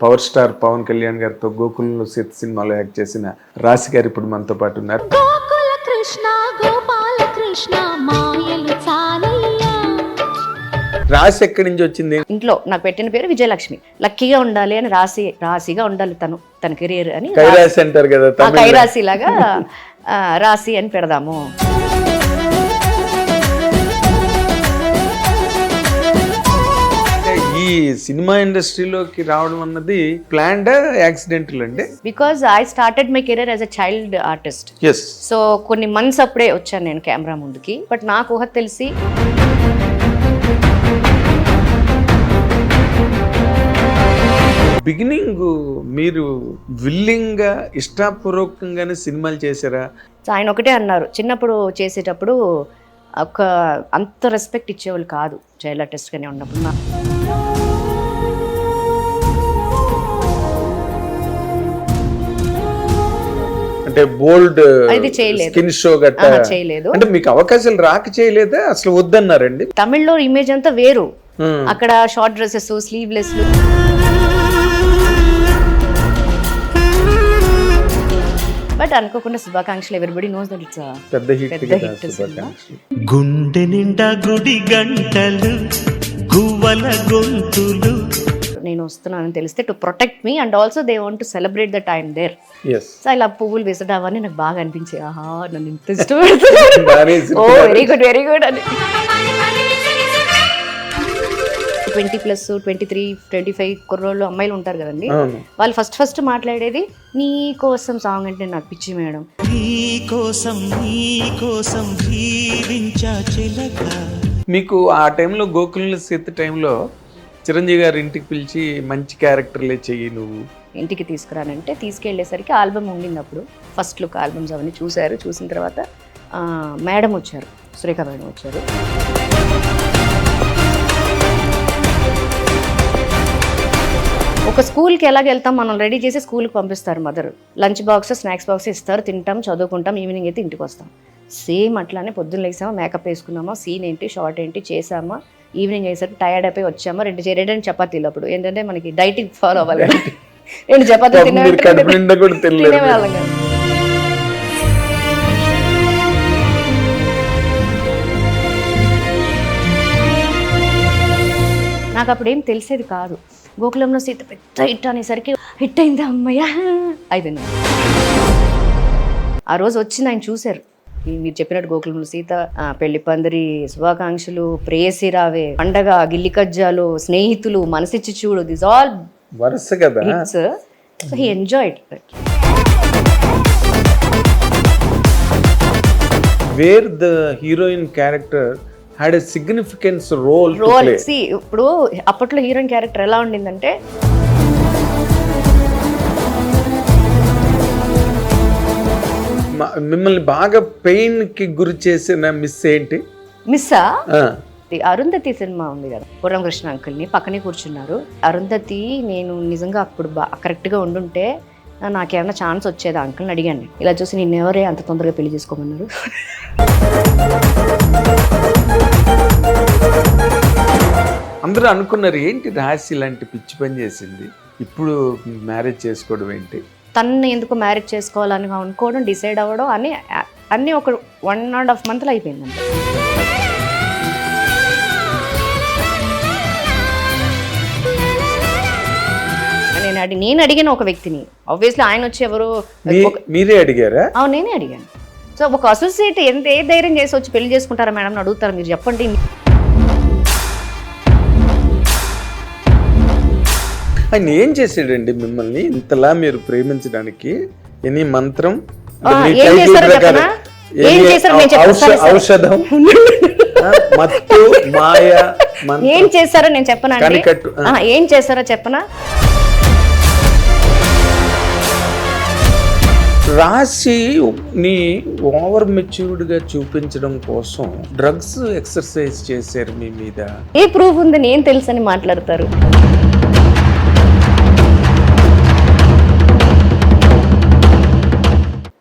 Power star Pawan Kalyan గారితో గోకులంలో సీత సినిమాలో యాక్ట్ చేసిన రాశి గారు ఇప్పుడు మనతో పాటు ఉన్నారు. గోకుల కృష్ణ గోపాల కృష్ణ మాయలు చాలయ్యా. రాశి ఎక్కడి నుంచి వచ్చింది? ఇంట్లో నాకు పెట్టిన పేరు విజయలక్ష్మి. లక్కీగా ఉండాలి అని రాసి రాశిగా ఉండాలి తను తన కెరీర్ అని కైరాశి అంటారు కదా ఆ తమిళ కైరాశి లాగా ఆ, రాశి అని పెడదాము. ఈ సినిమా ఇండస్ట్రీలోకి రావడం అన్నది ప్లాన్డ్ యాక్సిడెంటల్ అండి? Because I started my career as a child artist yes so కొన్ని మంత్స్ అప్పుడే వచ్చాను నేను కెమెరా ముందుకి. బట్ నాకు ఊహ తెలిసి బిగినింగ్ మీరు విల్లింగ్గా ఇష్టపూర్వకంగానే సినిమాలు చేశారా? ఆయన ఒకటే అన్నారు. చిన్నప్పుడు చేసేటప్పుడు ఒక అంత రెస్పెక్ట్ ఇచ్చేవాళ్ళు కాదు చైల్డ్ ఆర్టిస్ట్గానే ఉన్నప్పుడు. నా- అంటే బోల్డ్ అది చేయలేదు. స్కిన్ షో గట్ట చేయలేదు. అంటే మీకు అవకాశాలు రాక చేయలేదా? అసలు వద్దన్నారండి. తమిళ్ళో ఇమేజ్ అంతా వేరు. అక్కడ షార్ట్ డ్రెస్సెస్ స్లీవ్లెస్ బట్ అనుకోకుండా శుభాకాంక్షలు. ఎవరిబడి నోస్ దట్ ఇట్స్ పెద్ద హిట్. గుండె నిండా గుడి గంటలు గువ్వల గొంతులు. నేను వస్తున్నానని తెలిస్తే to protect me and also they want to celebrate the time there Yes. So ఇలా పువ్వులు వేసడం అవన్నీ నాకు బాగా అనిపించాయి. ఆహా నన్ను ఇంత ఇష్టపడుతున్నారు. బాగానే ఓ. వెరీ గుడ్ వెరీ గుడ్ అని twenty plus twenty three twenty five కుర్రోళ్ళు అమ్మాయిలు ఉంటారు కదండి. వాళ్ళు ఫస్ట్ ఫస్ట్ మాట్లాడేది నీ కోసం సాంగ్ అంటే నాకు పిచ్చి మేడం. నీ కోసం నీ కోసం జీవించా చిలక. మీకు ఆ టైంలో గోకుల సీత టైంలో చిరంజీవి గారి ఇంటికి పిలిచి మంచి క్యారెక్టర్లే చెయ్యి నువ్వు. ఇంటికి తీసుకురానంటే తీసుకెళ్ళేసరికి ఆల్బమ్ ఉండింది అప్పుడు ఫస్ట్ లుక్ ఆల్బమ్స్ అవన్నీ చూశారు. చూసిన తర్వాత మేడం వచ్చారు. సురేఖ మేడం వచ్చారు. ఒక స్కూల్కి ఎలాగ వెళ్తాం? మనం రెడీ చేసి స్కూల్కి పంపిస్తారు mother. Lunch box snacks box ఇస్తారు. తింటాం చదువుకుంటాం. ఈవినింగ్ అయితే ఇంటికి వస్తాం. సేమ్ అట్లానే పొద్దున్న లేసామా మేకప్ వేసుకున్నామా సీన్ ఏంటి షార్ట్ ఏంటి చేసామా ఈవినింగ్ అయ్యేసరికి టైర్డ్ అయిపోయి వచ్చామా రెండు చే- రెండు చపాతీలు అప్పుడు ఏంటంటే మనకి డైటింగ్ ఫాలో అవ్వాలి. రెండు. తినేవాళ్ళం కాదు. నాకు అప్పుడు ఏం తెలిసేది కాదు గోకులంలో సీత పెద్ద హిట్ అనేసరికి హిట్ అయింది అమ్మయ్య అయిపోయింది ఆ రోజు వచ్చింది ఆయన చూశారు మీరు చెప్పినట్టు గోకులంలో సీత పెళ్ళి పందిరి శుభాకాంక్షలు ప్రేయసి రావే పండగ గిల్లి కజ్జాలు స్నేహితులు మనసిచ్చి చూడు దిస్ ఆల్ వరుస కదా. Hits. So he enjoyed where the heroine character had a significance role role. See ఇప్పుడు అప్పట్లో హీరోయిన్ క్యారెక్టర్ ఎలా ఉండిందంటే మిమ్మల్ని బాగా పెయిన్కి గురి చేసిన మిస్ ఏంటి? మిస్సా అరుంధతి సినిమా ఉంది కదా పూర్వం కృష్ణ అంకుల్ని పక్కనే కూర్చున్నారు. అరుంధతి నేను నిజంగా అప్పుడు బా కరెక్ట్గా ఉండుంటే నాకేమైనా ఛాన్స్ వచ్చేది? అంకుల్ని అడిగాను. ఇలా చూసి నేను ఎవరే అంత తొందరగా పెళ్ళి చేసుకోమన్నారు? అందరూ అనుకున్నారు ఏంటి రాశి ఇలాంటి పిచ్చి పని చేసింది? ఇప్పుడు మ్యారేజ్ చేసుకోవడం ఏంటి? తనని ఎందుకు మ్యారేజ్ చేసుకోవాలని అనుకోవడం డిసైడ్ అవ్వడం అని అన్నీ ఒక వన్ అండ్ హాఫ్ మంత్లో అయిపోయిందండి. నేను అడి నేను అడిగిన ఒక వ్యక్తిని. ఆబ్వియస్లీ ఆయన వచ్చి ఎవరు మీరే అడిగారా? అవును నేనే అడిగాను. సో ఒక అసోసియేట్ ఎంత ఏ ధైర్యం చేసి వచ్చి పెళ్ళి చేసుకుంటారా మేడం అడుగుతారు మీరు చెప్పండి. ఆయన ఏం చేసాడండి మిమ్మల్ని ఇంతలా మీరు ప్రేమించడానికి? ఎనీ మంత్రం. ఔషధం? మత్తు మాయ ఏం చేశారో నేను చెప్పనా ఏం చేశారో చెప్పనా? రాశి ని ఓవర్ మెచ్యూర్డ్గా చూపించడం కోసం డ్రగ్స్ ఎక్సర్సైజ్ చేశారు మీ మీద. ఏ ప్రూఫ్ ఉంది? నేను తెలుసని మాట్లాడతారు.